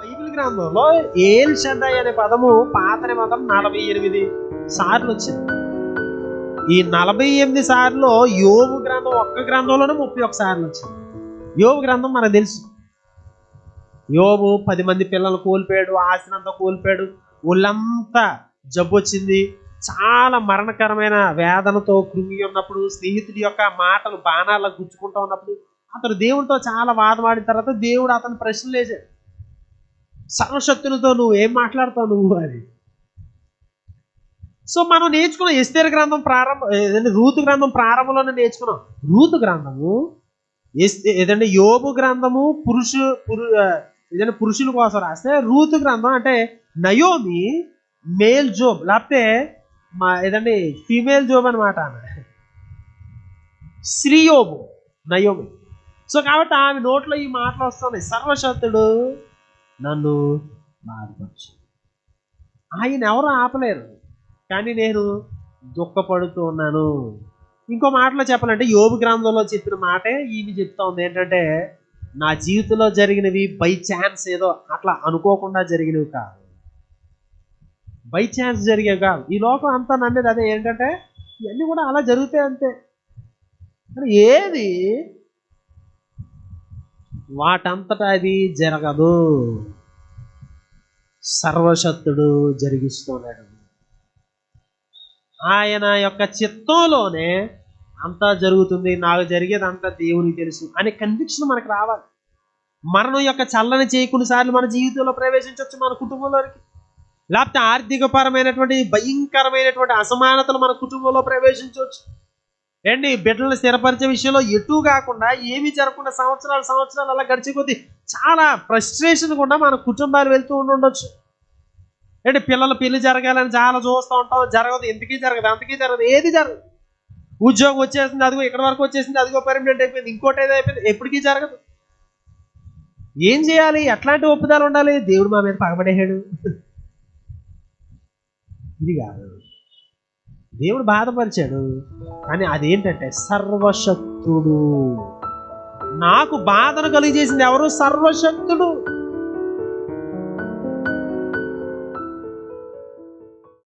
Bible గ్రంథంలో ఏల్ షడ్డాయ్ అనే పదము పాత నిబంధన నలభై ఎనిమిది సార్లు వచ్చింది. ఈ నలభై ఎనిమిది సార్లు యోగు గ్రంథం ఒక్క గ్రంథంలోనే ముప్పై ఒక సార్లు వచ్చింది. యోగు గ్రంథం మనకు తెలుసు. యోగు పది మంది పిల్లలు కోల్పోయాడు ఆశనంతా కోల్పోయాడు. ఒళ్ళంతా జబ్బు వచ్చింది. చాలా మరణకరమైన వేదనతో కృంగి ఉన్నప్పుడు స్నేహితుడి యొక్క మాటలు బాణాల గుచ్చుకుంటూ ఉన్నప్పుడు అతను దేవుడితో చాలా వాదమాడిన తర్వాత దేవుడు అతను ప్రశ్నలు వేసాడు సర్వశక్తులతో నువ్వు ఏం మాట్లాడతావు నువ్వు అని. సో మనం నేర్చుకున్నాం ఎస్తేర్ గ్రంథం ప్రారంభం ఏదంటే రూతు గ్రంథం ప్రారంభంలోనే నేర్చుకున్నాం. రూతు గ్రంథము ఏదంటే యోగు గ్రంథము పురుషు పురు ఏదైనా పురుషుల కోసం రాస్తే రూతు గ్రంథం అంటే నయోమి మేల్ జోబ్ లేకపోతే మా ఏదండి ఫీమేల్ జోబ్ అనమాట స్త్రీ యోబు నయోమి. సో కాబట్టి ఆమె నోట్లో ఈ మాటలు వస్తున్నాయి సర్వశక్తుడు నన్ను బాధపరచు ఆయన ఎవరు ఆపలేరు. కానీ నేను దుఃఖపడుతూ ఉన్నాను. ఇంకో మాటలో చెప్పాలంటే యోబు గ్రంథంలో చెప్పిన మాటే ఈమె చెప్తా ఉంది. ఏంటంటే నా జీవితంలో జరిగినవి బై ఛాన్స్ ఏదో అట్లా అనుకోకుండా జరిగినవి కాదు. బై ఛాన్స్ జరిగేవి కాదు. ఈ లోకం అంతా నమ్మేది అదే. ఏంటంటే ఇవన్నీ కూడా అలా జరుగుతాయి అంతే. ఏది వాటంతటా అది జరగదు. సర్వశక్తుడు జరిగిస్తున్నాడు. ఆయన యొక్క చిత్తంలోనే అంతా జరుగుతుంది. నాకు జరిగేది అంతా దేవునికి తెలుసు అనే కన్విక్షన్ మనకు రావాలి. మరణం యొక్క చల్లని చేయకుని సార్లు మన జీవితంలో ప్రవేశించవచ్చు మన కుటుంబంలోనికి. లేకపోతే ఆర్థికపరమైనటువంటి భయంకరమైనటువంటి అసమానతలు మన కుటుంబంలో ప్రవేశించవచ్చు ఏంటి బిడ్డలను స్థిరపరిచే విషయంలో ఎటు కాకుండా ఏమీ జరగకుండా సంవత్సరాలు సంవత్సరాలు అలా గడిచే కొద్దీ చాలా ఫ్రస్ట్రేషన్ కూడా మన కుటుంబాలు వెళ్తూ ఉండి ఉండొచ్చు. ఏంటి పిల్లల పెళ్ళి జరగాలని చాలా చూస్తూ ఉంటాం. జరగదు ఎందుకీ జరగదు అంతకీ జరగదు ఏది జరగదు. ఉద్యోగం వచ్చేసింది అదిగో ఇక్కడ వరకు వచ్చేసింది అదిగో పర్మనెంట్ అయిపోయింది ఇంకోటి ఏదో అయిపోయింది ఎప్పటికీ జరగదు. ఏం చేయాలి? ఎట్లాంటి ఒప్పుదాలు ఉండాలి? దేవుడు మా మీద పగబడేశాడు. ఇది కాదు. దేవుడు బాధపరిచాడు. కానీ అదేంటంటే సర్వశక్తుడు. నాకు బాధను కలిగజేసింది ఎవరు? సర్వశక్తుడు.